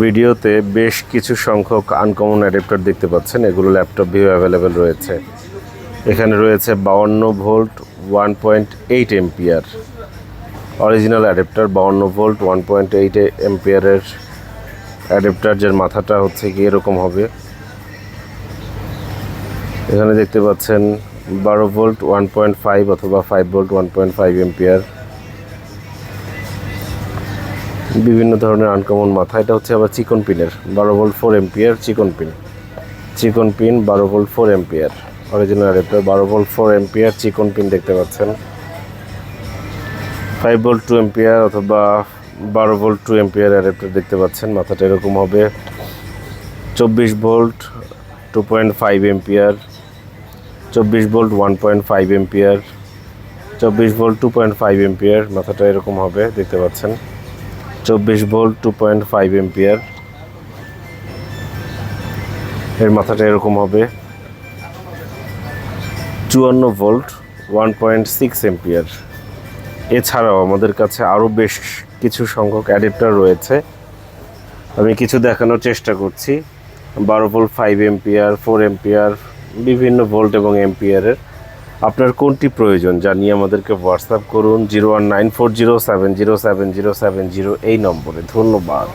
ভিডিওতে বেশ কিছু সংখ্যক আনকমন অ্যাডাপ্টার দেখতে পাচ্ছেন। এগুলো ল্যাপটপ ভিউ অ্যাভেলেবেল রয়েছে। এখানে রয়েছে বাউন্ন volt one point eight ampere original adapter বাউন্ন ভোল্ট ওয়ান পয়েন্ট এইট এমপিয়ারের অ্যাডাপ্টার যার মাথাটা হচ্ছে কি এরকম হবে। এখানে দেখতে পাচ্ছেন বারো ভোল্ট ওয়ান পয়েন্ট ফাইভ অথবা five volt one point five ampere বিভিন্ন ধরনের আনকমন মাথা। এটা হচ্ছে আবার চিকন পিনের, বারো ভোল্ট ফোর এমপিয়ার চিকন পিন। চিকন পিন, বারো volt four ampere original adapter বারো ভোল্ট ফোর এমপিয়ার চিকন পিন দেখতে পাচ্ছেন। ফাইভ ভোল্ট টু এমপিয়ার অথবা বারো ভোল্ট টু এমপিয়ার অ্যাডাপ্টার দেখতে পাচ্ছেন, মাথাটা এরকম হবে। চব্বিশ volt two point five ampere চব্বিশ volt one point five ampere চব্বিশ volt two point five ampere মাথাটা এরকম হবে, দেখতে পাচ্ছেন। চব্বিশ volt two point five ampere এর মাথাটা এরকম হবে। চুয়ান্ন volt one point six ampere এছাড়াও আমাদের কাছে আরও বেশ কিছু সংখ্যক অ্যাডাপ্টার রয়েছে। আমি কিছু দেখানোর চেষ্টা করছি। বারো volt five ampere four ampere বিভিন্ন ভোল্ট এবং এমপিয়ারের আপনার কোনটি প্রয়োজন? জানিয়ে আমাদেরকে হোয়াটসঅ্যাপ করুন, zero one nine four zero seven zero seven zero seven zero এই নম্বরে। ধন্যবাদ।